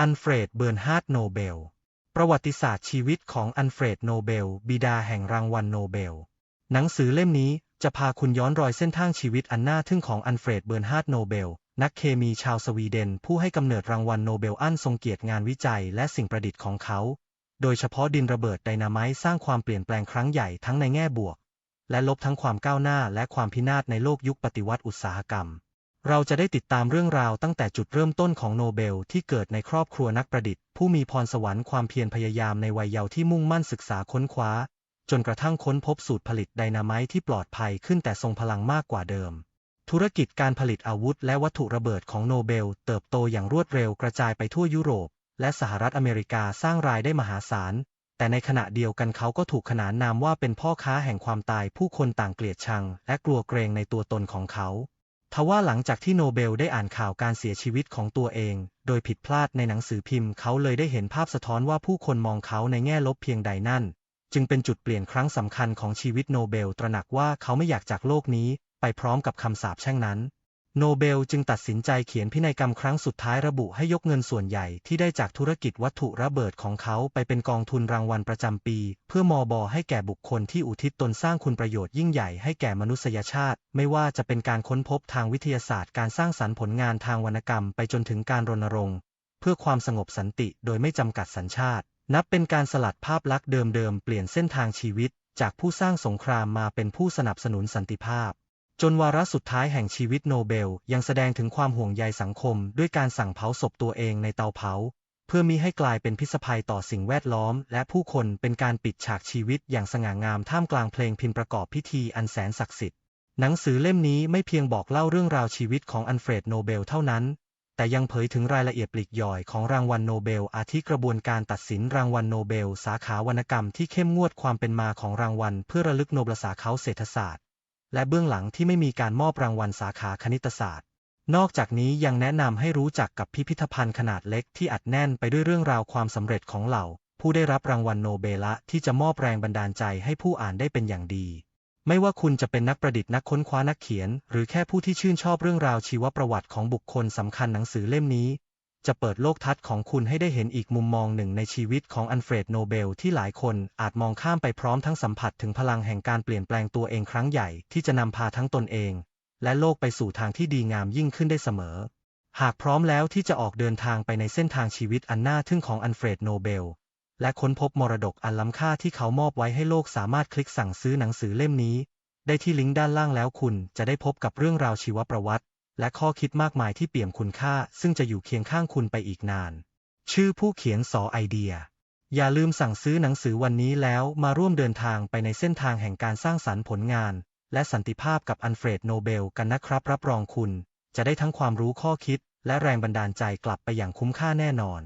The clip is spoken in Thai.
อันเฟรด เบิร์นฮาร์ด โนเบล ประวัติศาสตร์ชีวิตของอันเฟรด โนเบล บิดาแห่งรางวัลโนเบล หนังสือเล่มนี้จะพาคุณย้อนรอยเส้นทางชีวิตอันน่าทึ่งของอันเฟรด เบิร์นฮาร์ด โนเบล นักเคมีชาวสวีเดน ผู้ให้กำเนิดรางวัลโนเบล อันทรงเกียรติงานวิจัยและสิ่งประดิษฐ์ของเขา โดยเฉพาะดินระเบิดไดนาไมต์สร้างความเปลี่ยนแปลงครั้งใหญ่ทั้งในแง่บวก และลบทั้งความก้าวหน้าและความพินาศในโลกยุคปฏิวัติอุตสาหกรรม เราจะได้ติดตามเรื่องราวตั้งแต่จุดเริ่มต้นของโนเบลที่เกิดในครอบครัวนักประดิษฐ์ ผู้มีพรสวรรค์ความเพียรพยายามในวัยเยาว์ที่มุ่งมั่นศึกษาค้นคว้า จนกระทั่งค้นพบสูตรผลิตไดนาไมต์ที่ปลอดภัยขึ้นแต่ทรงพลังมากกว่าเดิม ธุรกิจการผลิตอาวุธและวัตถุระเบิดของโนเบล เติบโตอย่างรวดเร็วกระจายไปทั่วยุโรป และสหรัฐอเมริกาสร้างรายได้มหาศาล แต่ในขณะเดียวกันเขาก็ถูกขนานนามว่าเป็นพ่อค้าแห่งความตายผู้คนต่างเกลียดชัง และกลัวเกรงในตัวตนของเขา ทว่าหลังจากที่โนเบลได้อ่านข่าวการเสียชีวิตของตัวเอง โดยผิดพลาดในหนังสือพิมพ์เขาเลยได้เห็นภาพสะท้อนว่าผู้คนมองเขาในแง่ลบเพียงใดนั่น จึงเป็นจุดเปลี่ยนครั้งสำคัญของชีวิตโนเบลตระหนักว่าเขาไม่อยากจากโลกนี้ ไปพร้อมกับคำสาปแช่งนั้น โนเบลจึงตัดสินใจเขียนพินัยกรรมครั้งสุดท้ายระบุให้ยกเงินส่วนใหญ่ที่ได้จากธุรกิจวัตถุระเบิดของเขาไปเป็นกองทุนรางวัลประจำปี เพื่อมอบอให้แก่บุคคลที่อุทิศตนสร้างคุณประโยชน์ยิ่งใหญ่ให้แก่มนุษยชาติ ไม่ว่าจะเป็นการค้นพบทางวิทยาศาสตร์ การสร้างสรรค์ผลงานทางวรรณกรรมไปจนถึงการรณรงค์ เพื่อความสงบสันติโดยไม่จำกัดสัญชาติ นับเป็นการสลัดภาพลักษณ์เดิมๆเปลี่ยนเส้นทางชีวิต จากผู้สร้างสงครามมาเป็นผู้สนับสนุนสันติภาพ จนวาระสุดท้ายแห่งชีวิตโนเบล ยังแสดงถึงความห่วงใยสังคม ด้วยการสั่งเผาศพตัวเองในเตาเผา เพื่อมิให้กลายเป็นพิษภัยต่อสิ่งแวดล้อม และผู้คนเป็นการปิดฉากชีวิตอย่างสง่างามท่ามกลางเพลงพินประกอบพิธีอันแสนศักดิ์สิทธิ์ หนังสือเล่มนี้ไม่เพียงบอกเล่าเรื่องราวชีวิตของอันเฟรดโนเบลเท่านั้น แต่ยังเผยถึงรายละเอียดปลีกย่อยของรางวัลโนเบล อาทิกระบวนการตัดสินรางวัลโนเบล สาขาวรรณกรรมที่เข้มงวดความเป็นมาของรางวัล เพื่อระลึกโนบลสาขาเศรษฐศาสตร์ และเบื้องหลังที่ไม่มีการมอบรางวัลสาขาคณิตศาสตร์ นอกจากนี้ยังแนะนำให้รู้จักกับพิพิธภัณฑ์ขนาดเล็กที่อัดแน่นไปด้วยเรื่องราวความสำเร็จของเหล่า ผู้ได้รับรางวัลโนเบละที่จะมอบแรงบันดาลใจให้ผู้อ่านได้เป็นอย่างดีไม่ว่าคุณจะเป็นนักประดิษฐ์นักค้นคว้านักเขียน หรือแค่ผู้ที่ชื่นชอบเรื่องราวชีวประวัติของบุคคลสำคัญหนังสือเล่มนี้ จะเปิดโลกทัศน์ของคุณให้ได้เห็นอีกมุมมองหนึ่งในชีวิตของอันเฟรดโนเบลที่หลายคนอาจมองข้ามไปพร้อมทั้งสัมผัสถึงพลังแห่งการเปลี่ยนแปลงตัวเองครั้งใหญ่ที่จะนำพาทั้งตนเอง และโลกไปสู่ทางที่ดีงามยิ่งขึ้นได้เสมอ หากพร้อมแล้วที่จะออกเดินทางไปในเส้นทางชีวิตอันน่าทึ่งของอันเฟรดโนเบลและค้นพบมรดกอันล้ำค่าที่เขามอบไว้ให้โลกสามารถคลิกสั่งซื้อหนังสือเล่มนี้ ได้ที่ลิงก์ด้านล่างแล้วคุณจะได้พบกับเรื่องราวชีวประวัติ และข้อคิดมากมายที่เปี่ยมคุณค่า ซึ่งจะอยู่เคียงข้างคุณไปอีกนาน ชื่อผู้เขียนสอไอเดีย อย่าลืมสั่งซื้อหนังสือวันนี้แล้วมาร่วมเดินทางไปในเส้นทางแห่งการสร้างสรรค์ผลงาน และสันติภาพกับอันเฟรดโนเบลกันนะครับ รับรองคุณ จะได้ทั้งความรู้ข้อคิด และแรงบันดาลใจกลับไปอย่างคุ้มค่าแน่นอน